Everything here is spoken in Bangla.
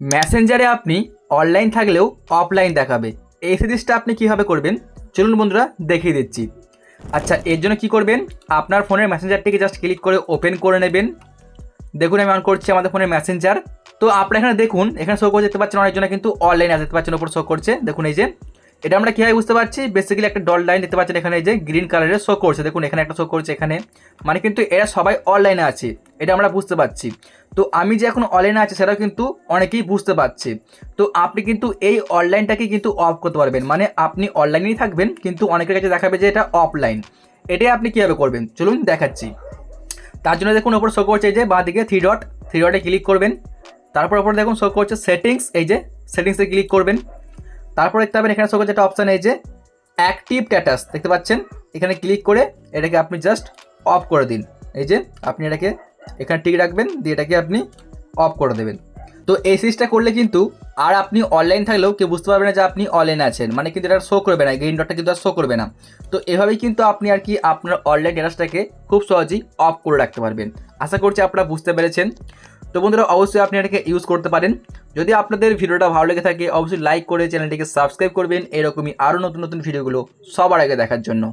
মেসেঞ্জারে আপনি অনলাইন থাকলেও অফলাইন দেখাবে। এই সিরিজটা আপনি কীভাবে করবেন? চলুন বন্ধুরা, দেখিয়ে দিচ্ছি। আচ্ছা এর জন্য কি করবেন? আপনার ফোনের মেসেঞ্জারটিকে জাস্ট ক্লিক করে ওপেন করে নেবেন। দেখুন, আমি অন করছি আমাদের ফোনের মেসেঞ্জার তো আপনারা এখানে দেখুন, এখানে শো করে দেখতে পাচ্ছেন অনেকজনে কিন্তু অনলাইন দেখতে পাচ্ছেন ওপর শো করছে। দেখুন এই যে, এটা আমরা কীভাবে বুঝতে পারছি? বেসিক্যালি একটা ডল লাইন দেখতে পাচ্ছেন এখানে এই যে গ্রিন কালারের শো করছে। দেখুন, এখানে একটা শো করছে এখানে। মানে কিন্তু এরা সবাই অনলাইনে আছে। এটা আমরা বুঝতে পারছি। তো আমি যে এখন অনলাইনে আছি সেটাও কিন্তু অনেকেই বুঝতে পারছে। তো আপনি কিন্তু এই অনলাইনটাকে কিন্তু অফ করতে পারবেন। মানে আপনি অনলাইনেই থাকবেন, কিন্তু অনেকের কাছে দেখাবে যে এটা অফলাইন এটাই আপনি কীভাবে করবেন? চলুন দেখাচ্ছি। তার জন্য দেখুন ওপর শো করছে যে বাঁ দিকে থ্রি ডট থ্রি ডটে ক্লিক করবেন। তারপর ওপর দেখুন শো করছে সেটিংস এই যে সেটিংসে ক্লিক করবেন। তারপর দেখতে পাবেন এখানে শো করছে একটা অপশান এই যে অ্যাক্টিভ স্ট্যাটাস দেখতে পাচ্ছেন? এখানে ক্লিক করে এটাকে আপনি জাস্ট অফ করে দিন। এই যে আপনি এটাকে এখানে টিক রাখবেন, দিয়ে এটাকে আপনি অফ করে দেবেন। তো এই সিরিজটা করলে কিন্তু আর আপনি অনলাইন থাকলেও কেউ বুঝতে পারবে না যে আপনি অনলাইনে আছেন। মানে কিন্তু এটা শো করবে না গ্রিন ডটটা কিন্তু আর শো করবে না। তো এভাবেই কিন্তু আপনি আর কি আপনার অনলাইন ডেটাসটাকে খুব সহজেই অফ করে রাখতে পারবেন। আশা করছি আপনারা বুঝতে পেরেছেন। তো বন্ধুরা, অবশ্যই আপনি এটাকে ইউজ করতে পারেন। যদি আপনাদের ভিডিওটা ভালো লেগে থাকে, অবশ্যই লাইক করে চ্যানেলটিকে সাবস্ক্রাইব করবেন। এরকমই আরও নতুন নতুন ভিডিওগুলো সবার আগে দেখার জন্য।